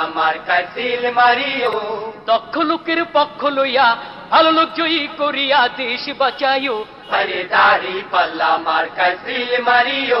পাল্লা কাছিল মারিও। দক্ষ লোকের পক্ষ লইয়া ভালো লোক জয়ী করিয়া দেশ বাঁচাইও। আরে দাড়ি পাল্লা আমার কাছিল মারিও।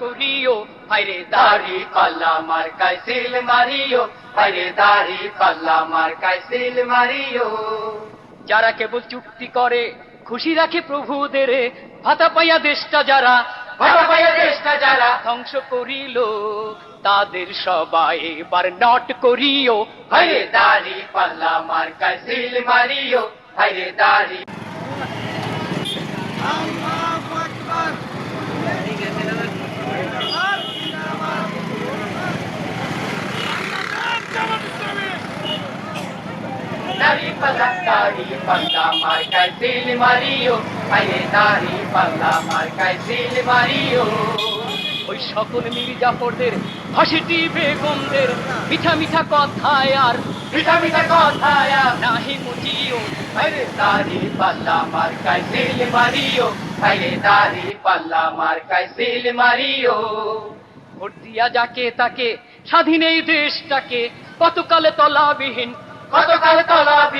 করিও ভাইরে দাড়ি পাল্লা সিল মারিও ভাইরে দাড়ি পাল্লা সিল মারিও যারা কেবল চুক্তি করে খুশি রাখে প্রভুদের ভাতা পাইয়া দেশটা যারা ভালো পাইয়া দেশটা যারা ধ্বংস করিল তাদের সবাই এবার নট করিও ভাইরে দাড়ি পাল্লা মার্কায় সিল মারিও দাড়ি দাড়ি পাল্লা মার্কায় সিল মারিও ভাইরে দাড়ি পাল্লা মার্কায় সিল মারিও। ওই সকল মির্জাফরদের হাসিটি বেগমদের মিঠা মিঠা কথায় আর মিঠা মিঠা কথায় নাহি মুচিও ভাইরে দাড়ি পাল্লা মার্কায় সিল মারিও দাড়ি পাল্লা মার্কায় সিল মারিও। ভোট দিয়া যাকে তাকে স্বাধীন এই দেশটাকে কতকালে তলাবিহীন কতকাল তলাবিহীন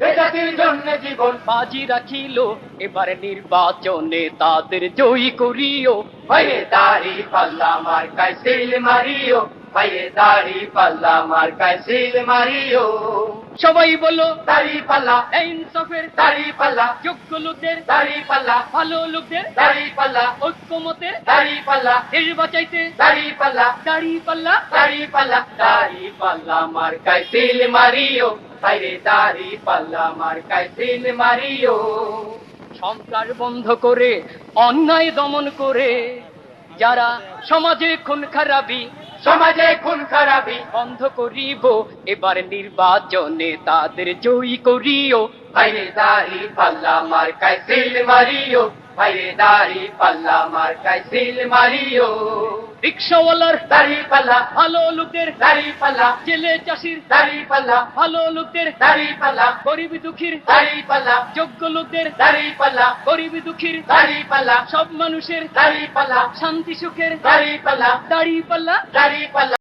জাতির জন্য জীবন। বাজি রাখিল এবারে নির্বাচনে তাদের জয়ী করিও। ভাইরে দাড়ি পাল্লা মার্কায় সিল মারিও ভাইরে দাড়ি পাল্লা মার্কায় সিল মারিও। সবাই বলো দাড়ি পাল্লা ইনসাফের দাড়ি পাল্লা যোগ্য লোকদের দাড়ি পাল্লা ভালো লোকদের দাড়ি পাল্লা ঐক্যমতের দাড়ি পাল্লা দেশ বাঁচাইতে দাড়ি পাল্লা দাড়ি পাল্লা দাড়ি পাল্লা দাড়ি পাল্লা মার্কায় সিল মারিও। পাল্লা মার্কায় মারিও। সন্ত্রাস বন্ধ করে অন্যায় দমন করে যারা সমাজে খুন খারাপি সমাজে খুন খারাপি বন্ধ করিব এবার নির্বাচনে তাদের জয়ী করিও। দাড়ি পাল্লা মার্কায় সিল মারিও। দাড়ি পাল্লা মার্কায় সিল মারিও রিক্সাওয়ালার দাড়ি পাল্লা ভালো লোকদের দাড়ি পাল্লা জেলে চাষির দাড়ি পাল্লা ভালো লোকদের দাড়ি পাল্লা গরিব দুঃখীর দাড়ি পাল্লা যোগ্য লোকদের দাড়ি পাল্লা গরিব দুঃখীর দাড়ি পাল্লা সব মানুষের দাড়ি পাল্লা শান্তি সুখের দাড়ি পাল্লা দাড়ি পাল্লা দাড়ি পাল্লা